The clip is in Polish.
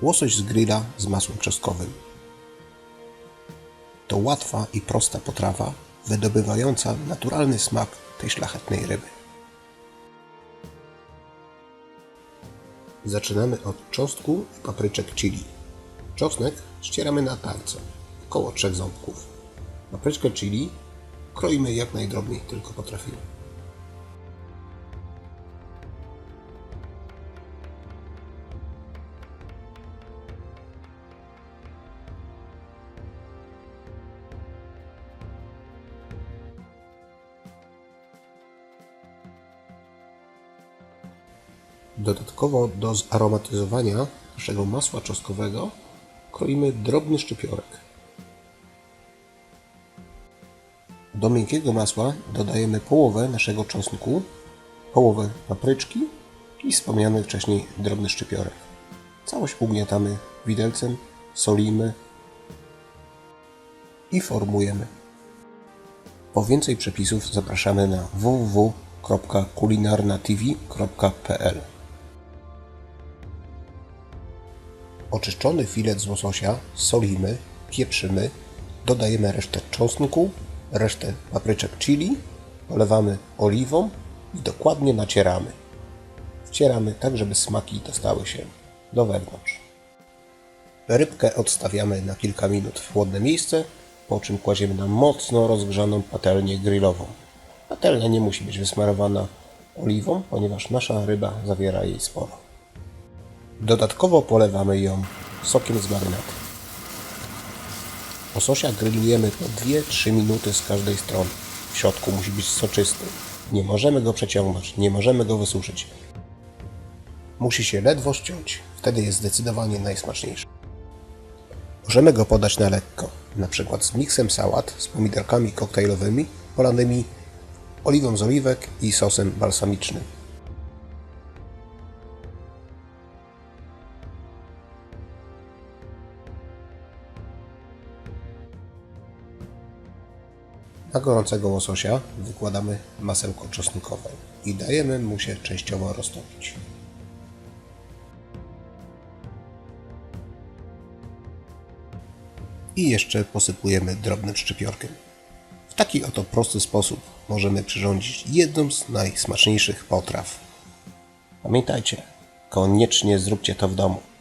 Łosoś z grilla z masłem czosnkowym. To łatwa i prosta potrawa, wydobywająca naturalny smak tej szlachetnej ryby. Zaczynamy od czosnku i papryczek chili. Czosnek ścieramy na talce, około 3 ząbków. Papryczkę chili kroimy jak najdrobniej tylko potrafimy. Dodatkowo do zaromatyzowania naszego masła czosnkowego kroimy drobny szczypiorek. Do miękkiego masła dodajemy połowę naszego czosnku, połowę papryczki i wspomniany wcześniej drobny szczypiorek. Całość ugniatamy widelcem, solimy i formujemy. Po więcej przepisów zapraszamy na www.kulinarnatv.pl Oczyszczony filet z łososia solimy, pieprzymy, dodajemy resztę czosnku, resztę papryczek chili, polewamy oliwą i dokładnie nacieramy. Wcieramy tak, żeby smaki dostały się do wewnątrz. Rybkę odstawiamy na kilka minut w chłodne miejsce, po czym kładziemy na mocno rozgrzaną patelnię grillową. Patelnia nie musi być wysmarowana oliwą, ponieważ nasza ryba zawiera jej sporo. Dodatkowo polewamy ją sokiem z marynady. Łososia grillujemy po 2-3 minuty z każdej strony. W środku musi być soczysty. Nie możemy go przeciągnąć, nie możemy go wysuszyć. Musi się ledwo ściąć, wtedy jest zdecydowanie najsmaczniejszy. Możemy go podać na lekko, na przykład z miksem sałat z pomidorkami koktajlowymi polanymi oliwą z oliwek i sosem balsamicznym. Na gorącego łososia wykładamy masełko czosnkowe i dajemy mu się częściowo roztopić. I jeszcze posypujemy drobnym szczypiorkiem. W taki oto prosty sposób możemy przyrządzić jedną z najsmaczniejszych potraw. Pamiętajcie, koniecznie zróbcie to w domu.